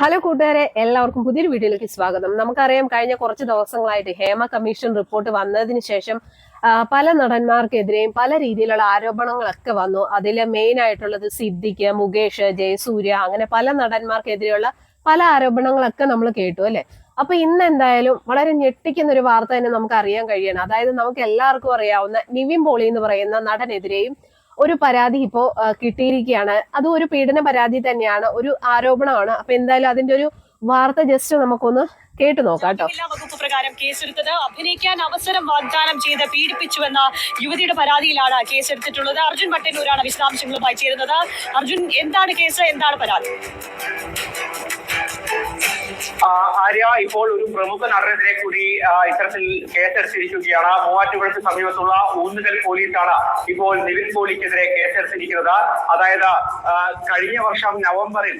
Hello കൂട്ടുകാരെ എല്ലാവർക്കും പുതിയൊരു വീഡിയോയിലേക്ക് സ്വാഗതം. നമുക്കറിയാം കഴിഞ്ഞ കുറച്ച് ദിവസങ്ങളായിട്ട് ഹേമ കമ്മീഷൻ റിപ്പോർട്ട് വന്നതിന് ശേഷം പല നടന്മാർക്കെതിരെയും പല രീതിയിലുള്ള ആരോപണങ്ങളൊക്കെ വന്നു. അതിൽ മെയിൻ ആയിട്ടുള്ളത് സിദ്ദിഖ് മുകേഷ് ജയസൂര്യ അങ്ങനെ പല നടന്മാർക്കെതിരെയുള്ള പല ആരോപണങ്ങളൊക്കെ നമ്മൾ കേട്ടു അല്ലെ? അപ്പൊ ഇന്ന് എന്തായാലും വളരെ ഞെട്ടിക്കുന്ന ഒരു വാർത്ത തന്നെ നമുക്ക് അറിയാൻ കഴിയണം. അതായത് നമുക്ക് എല്ലാവർക്കും അറിയാവുന്ന നിവിൻ പോളി എന്ന് പറയുന്ന നടനെതിരെയും ഒരു പരാതി ഇപ്പോ കിട്ടിയിരിക്കുകയാണ്. അതും ഒരു പീഡന പരാതി തന്നെയാണ്. ഒരു ആരോപണമാണ്. അപ്പൊ എന്തായാലും അതിന്റെ ഒരു വാർത്ത ജസ്റ്റ് നമുക്കൊന്ന് കേട്ടു നോക്കാം കേട്ടോ. വകുപ്പ് പ്രകാരം കേസെടുത്തത് അഭിനയിക്കാൻ അവസരം വാഗ്ദാനം ചെയ്ത് പീഡിപ്പിച്ചുവെന്ന യുവതിയുടെ പരാതിയിലാണ് കേസെടുത്തിട്ടുള്ളത്. അർജുൻ പട്ടന്നൂരാണ് വിശദാംശങ്ങളുമായി ചേരുന്നത്. അർജുൻ എന്താണ് കേസ്? എന്താണ് പരാതി? ആര്യ ഇപ്പോൾ ഒരു പ്രമുഖ നടനെതിരെ കൂടി ഇത്തരത്തിൽ കേസെടുത്തിരിക്കുകയാണ്. മൂവാറ്റുപുഴയ്ക്ക് സമീപത്തുള്ള ഊന്നുകൽ പോലീസാണ് ഇപ്പോൾ നിവിൻ പോളിക്കെതിരെ കേസെടുത്തിരിക്കുന്നത്. അതായത് കഴിഞ്ഞ വർഷം നവംബറിൽ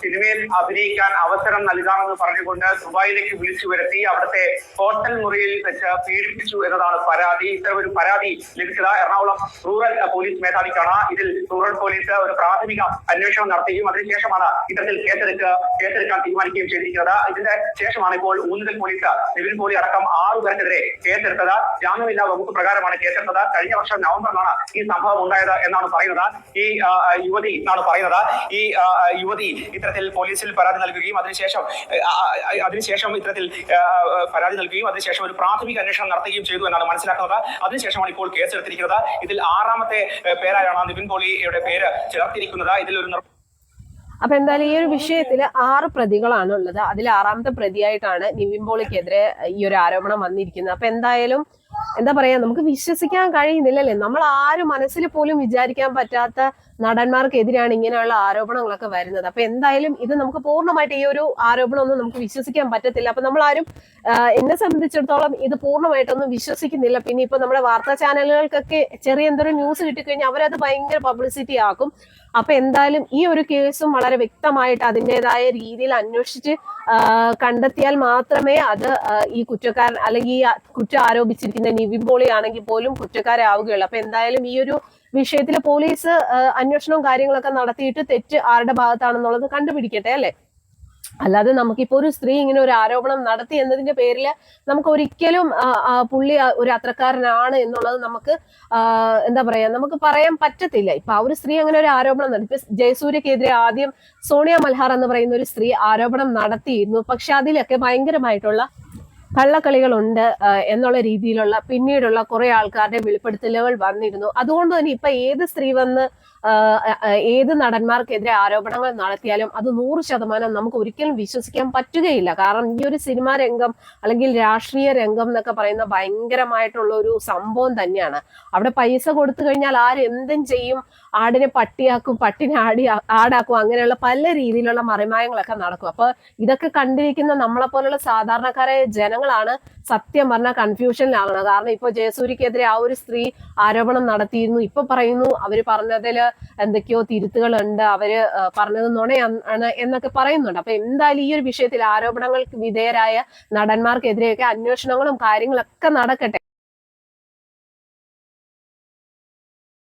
സിനിമയിൽ അഭിനയിക്കാൻ അവസരം നൽകാമെന്ന് പറഞ്ഞുകൊണ്ട് ദുബായിലേക്ക് വിളിച്ചു വരുത്തി അവിടുത്തെ ഹോട്ടൽ മുറിയിൽ വെച്ച് പീഡിപ്പിച്ചു എന്നതാണ് പരാതി. ഇത്തരം ഒരു പരാതി ലഭിച്ചത് എറണാകുളം റൂറൽ പോലീസ് മേധാവിക്കാണ്. ഇതിൽ റൂറൽ പോലീസ് ഒരു പ്രാഥമിക അന്വേഷണം നടത്തുകയും അതിനുശേഷമാണ് ഇത്തരത്തിൽ കേസെടുക്കുക കേസെടുക്കുക കേസെടുക്കാൻ തീരുമാനിക്കുകയും ചെയ്തിരിക്കുന്നത്. ഇതിന്റെ ശേഷമാണ് ഇപ്പോൾ ഊന്നുതൽ പോലീസ് നിവിൻ പോലി അടക്കം ആറു പേർക്കെതിരെ കേസെടുത്തത്. ജാമ്യമില്ലാ വകുപ്പ് പ്രകാരമാണ് കേസെടുത്തത്. കഴിഞ്ഞ വർഷം നവംബറിലാണ് ഈ സംഭവം ഉണ്ടായത് എന്നാണ് പറയുന്നത്. ഈ യുവതി എന്നാണ് പറയുന്നത്. ഈ യുവതി ഇത്തരത്തിൽ പോലീസിൽ പരാതി നൽകുകയും അതിനുശേഷം അതിനുശേഷം ഇത്തരത്തിൽ പരാതി നൽകുകയും അതിനുശേഷം ഒരു പ്രാഥമിക അന്വേഷണം നടത്തുകയും ചെയ്തു എന്നാണ് മനസ്സിലാക്കുന്നത്. അതിനുശേഷമാണ് ഇപ്പോൾ കേസെടുത്തിരിക്കുന്നത്. ഇതിൽ ആറാമത്തെ പേരായാണ് നിവിൻ പോളിയുടെ പേര് ചേർത്തിരിക്കുന്നത്. ഇതിൽ ഒരു അപ്പൊ എന്തായാലും ഈ ഒരു വിഷയത്തിൽ ആറ് പ്രതികളാണ് ഉള്ളത് അതിൽ ആറാമത്തെ പ്രതിയായിട്ടാണ് നിവിൻ പോളിക്കെതിരെ ഈ ഒരു ആരോപണം വന്നിരിക്കുന്നത്. അപ്പൊ എന്തായാലും എന്താ പറയാ നമുക്ക് വിശ്വസിക്കാൻ കഴിയുന്നില്ലല്ലേ? നമ്മൾ ആരും മനസ്സിൽ പോലും വിചാരിക്കാൻ പറ്റാത്ത നടന്മാർക്കെതിരെയാണ് ഇങ്ങനെയുള്ള ആരോപണങ്ങളൊക്കെ വരുന്നത്. അപ്പൊ എന്തായാലും ഇത് നമുക്ക് പൂർണമായിട്ട് ഈ ഒരു ആരോപണം ഒന്നും നമുക്ക് വിശ്വസിക്കാൻ പറ്റത്തില്ല. അപ്പൊ നമ്മൾ ആരും എന്നെ സംബന്ധിച്ചിടത്തോളം ഇത് പൂർണമായിട്ടൊന്നും വിശ്വസിക്കുന്നില്ല. പിന്നെ ഇപ്പൊ നമ്മുടെ വാർത്താ ചാനലുകൾക്കൊക്കെ ചെറിയ എന്തൊരു ന്യൂസ് കിട്ടിക്കഴിഞ്ഞാൽ അവരത് ഭയങ്കര പബ്ലിസിറ്റി ആക്കും. അപ്പൊ എന്തായാലും ഈ ഒരു കേസും വളരെ വ്യക്തമായിട്ട് അതിന്റെതായ രീതിയിൽ അന്വേഷിച്ച് കണ്ടെത്തിയാൽ മാത്രമേ അത് ഈ കുറ്റക്കാരൻ അല്ലെങ്കിൽ ഈ കുറ്റം ആരോപിച്ചിരിക്കുന്ന നിവിൻ പോളി ആണെങ്കിൽ പോലും കുറ്റക്കാരെ കുറ്റക്കാരാവുകയുള്ളൂ. അപ്പൊ എന്തായാലും ഈ ഒരു വിഷയത്തിൽ പോലീസ് അന്വേഷണവും കാര്യങ്ങളൊക്കെ നടത്തിയിട്ട് തെറ്റ് ആരുടെ ഭാഗത്താണെന്നുള്ളത് കണ്ടുപിടിക്കട്ടെ അല്ലെ? അല്ലാതെ നമുക്കിപ്പോ ഒരു സ്ത്രീ ഇങ്ങനെ ഒരു ആരോപണം നടത്തി എന്നതിന്റെ പേരിൽ നമുക്ക് ഒരിക്കലും പുള്ളി ഒരു അത്രക്കാരനാണ് എന്നുള്ളത് നമുക്ക് എന്താ പറയാ നമുക്ക് പറയാൻ പറ്റത്തില്ല. ഇപ്പൊ ആ ഒരു സ്ത്രീ അങ്ങനെ ഒരു ആരോപണം നടത്തി. ജയസൂര്യക്കെതിരെ ആദ്യം സോണിയ മൽഹാർ എന്ന് പറയുന്ന ഒരു സ്ത്രീ ആരോപണം നടത്തിയിരുന്നു. പക്ഷെ അതിലൊക്കെ ഭയങ്കരമായിട്ടുള്ള കള്ളക്കളികളുണ്ട് എന്നുള്ള രീതിയിലുള്ള പിന്നീടുള്ള കുറെ ആൾക്കാരുടെ വെളിപ്പെടുത്തലുകൾ വന്നിരുന്നു. അതുകൊണ്ട് തന്നെ ഇപ്പൊ ഏത് സ്ത്രീ വന്ന് ഏത് നടന്മാർക്കെതിരെ ആരോപണങ്ങൾ നടത്തിയാലും അത് നൂറ് ശതമാനം നമുക്ക് ഒരിക്കലും വിശ്വസിക്കാൻ പറ്റുകയില്ല. കാരണം ഈ ഒരു സിനിമാ രംഗം അല്ലെങ്കിൽ രാഷ്ട്രീയ രംഗം എന്നൊക്കെ പറയുന്ന ഭയങ്കരമായിട്ടുള്ള ഒരു സംഭവം തന്നെയാണ്. അവിടെ പൈസ കൊടുത്തു കഴിഞ്ഞാൽ ആരെന്തും ചെയ്യും ആടിനെ പട്ടിയാക്കും പട്ടിനെ ആടി ആടാക്കും അങ്ങനെയുള്ള പല രീതിയിലുള്ള മറിമായങ്ങളൊക്കെ നടക്കും. അപ്പൊ ഇതൊക്കെ കണ്ടിരിക്കുന്ന നമ്മളെ പോലുള്ള സാധാരണക്കാരായ ജനങ്ങളാണ് സത്യം പറഞ്ഞ കൺഫ്യൂഷനിലാകുന്നത് കാരണം ഇപ്പൊ ജയസൂരിക്കെതിരെ ആ ഒരു സ്ത്രീ ആരോപണം നടത്തിയിരുന്നു. ഇപ്പൊ പറയുന്നു അവർ പറഞ്ഞതിൽ എന്തൊക്കെയോ തിരുത്തുകളുണ്ട്. അവർ പറഞ്ഞത് നുണയാണ് എന്നൊക്കെ പറയുന്നുണ്ട്. അപ്പൊ എന്തായാലും ഈ ഒരു വിഷയത്തിൽ ആരോപണങ്ങൾക്ക് വിധേയരായ നടന്മാർക്കെതിരെയൊക്കെ അന്വേഷണങ്ങളും കാര്യങ്ങളൊക്കെ നടക്കട്ടെ.